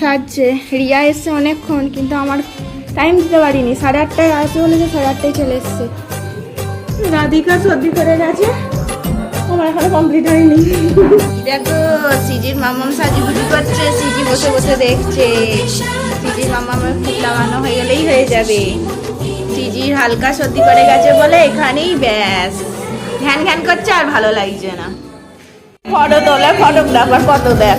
সাজছে। রিয়া এসছে অনেকক্ষণ, কিন্তু আমার টাইম দিতে পারিনি। সাড়ে আটটায় আসবে বলেছে, সাড়ে আটটায় চলে এসছে। রাধিকা সর্দি করে গেছে। আমার এখনও কমপ্লিট হয়নি। দেখো, সিজির মামাম বুঝি করছে, সিজি বসে বসে দেখছে। সিজির মামামের ফুল লাগানো হয়ে গেলেই হয়ে যাবে। সিজির হালকা সর্দি করে গেছে বলে এখানেই ব্যাস। ঘ্যান ঘ্যান করছে আর ভালো লাগছে না। ফটো তোলে, ফটোগ্রাফার কত দেখ।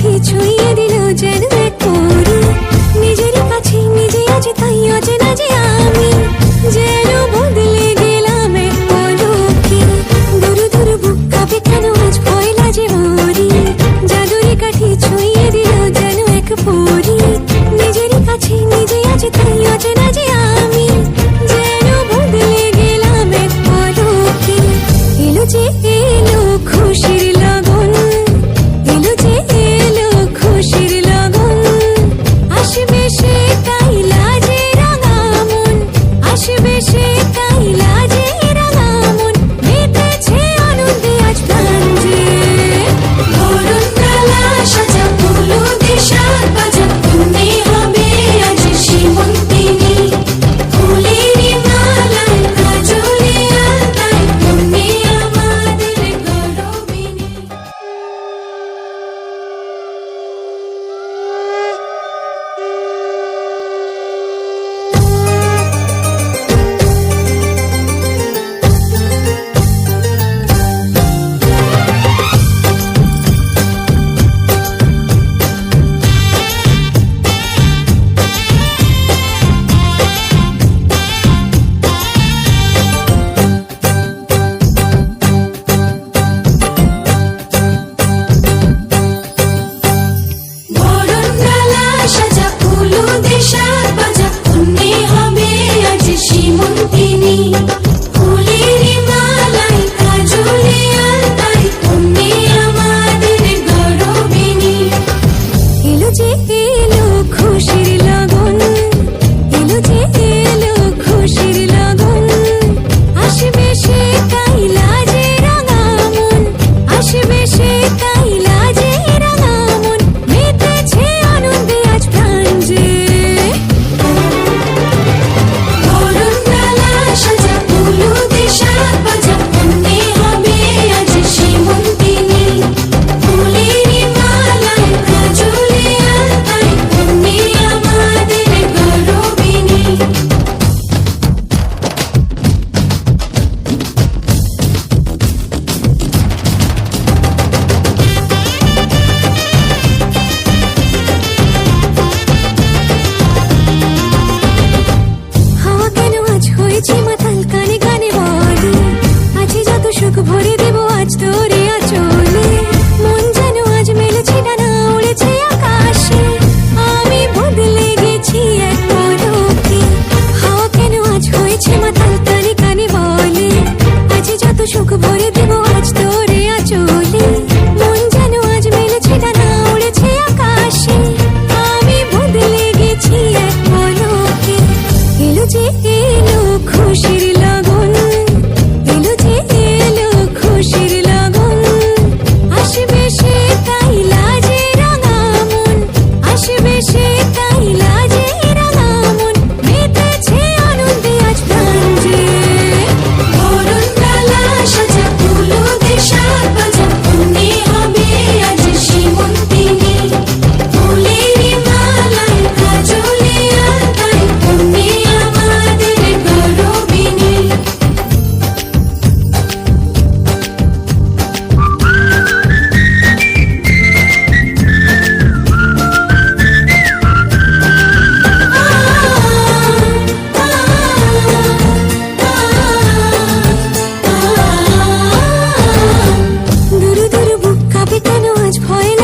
কিছুই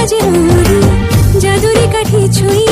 ভয় লাজে জাদুরি কাঠি ছুঁয়ে